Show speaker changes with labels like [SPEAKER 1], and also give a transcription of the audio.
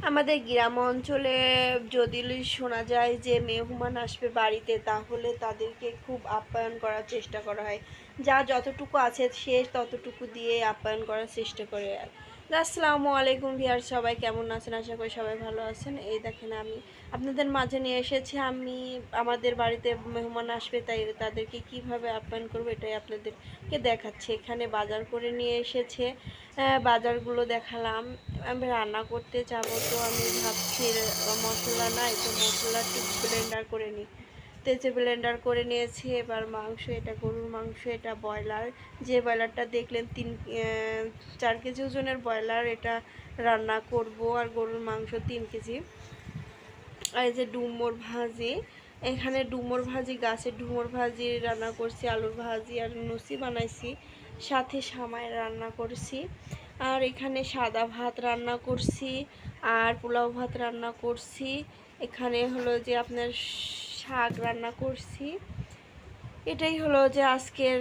[SPEAKER 1] আমাদের গ্রাম অঞ্চলে যদি শোনা যায় যে মেহমান আসবে বাড়িতে, তাহলে তাদেরকে খুব আপ্যায়ন করার চেষ্টা করা হয়। যা যতটুকু আছে সে ততটুকু দিয়ে আপ্যায়ন করার চেষ্টা করে আসসালামু আলাইকুম ভিয়ার, সবাই কেমন আছেন? আশা করি সবাই ভালো আছেন। এই দেখেন আমি আপনাদের মাঝে নিয়ে এসেছি। আমি আমাদের বাড়িতে মেহমান আসবে, তাই তাদেরকে কীভাবে আপ্যায়ন করব এটাই আপনাদেরকে দেখাচ্ছি। এখানে বাজার করে নিয়ে এসেছে। বাজারগুলো দেখালাম। আমি রান্না করতে যাব, তো আমি ভাবছি মশলা নাই তো মশলা একটু ব্লেন্ডার করে নিই। তেজে ব্লেন্ডার করে নিয়েছি, এবার মাংস, এটা গরুর মাংস, এটা ব্রয়লার। যে ব্রয়লারটা দেখলেন, তিন চার কেজি ওজনের ব্রয়লার, এটা রান্না করব, আর গরুর মাংস তিন কেজি। আর এই যে ডুমোর ভাজি, এখানে ডুমোর ভাজি গাছের ডুমোর ভাজি রান্না করছি, আলুর ভাজি আর লুচি বানাইছি, সাথে সামাই রান্না করছি, আর এখানে সাদা ভাত রান্না করছি, আর পোলাও ভাত রান্না করছি। এখানে হলো যে আপনার শাক রান্না করছি। এটাই হলো যে আজকের